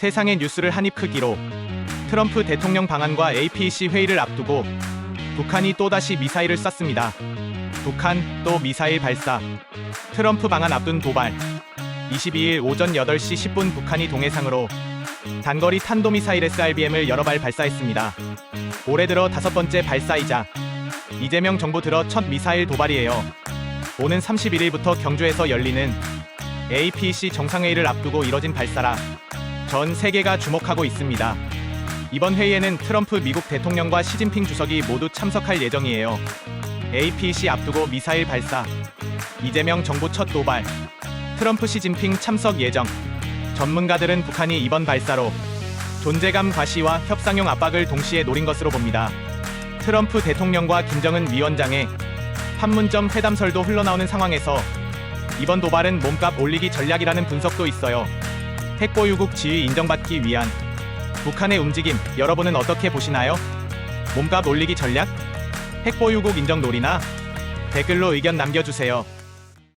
세상의 뉴스를 한입 크기로 트럼프 대통령 방한과 APC 회의를 앞두고 북한이 또다시 미사일을 쐈습니다. 북한 또 미사일 발사. 트럼프 방한 앞둔 도발. 22일 오전 8시 10분 북한이 동해상으로 단거리 탄도미사일 SRBM을 여러 발 발사했습니다. 올해 들어 다섯 번째 발사이자 이재명 정부 들어 첫 미사일 도발이에요. 오는 31일부터 경주에서 열리는 APC 정상회의를 앞두고 이뤄진 발사라 전 세계가 주목하고 있습니다. 이번 회의에는 트럼프 미국 대통령과 시진핑 주석이 모두 참석할 예정이에요. APC 앞두고 미사일 발사, 이재명 정부 첫 도발, 트럼프 시진핑 참석 예정. 전문가들은 북한이 이번 발사로 존재감 과시와 협상용 압박을 동시에 노린 것으로 봅니다. 트럼프 대통령과 김정은 위원장의 판문점 회담설도 흘러나오는 상황에서 이번 도발은 몸값 올리기 전략이라는 분석도 있어요. 핵보유국 지위 인정받기 위한 북한의 움직임 여러분은 어떻게 보시나요? 몸값 올리기 전략? 핵보유국 인정 놀이나? 댓글로 의견 남겨주세요.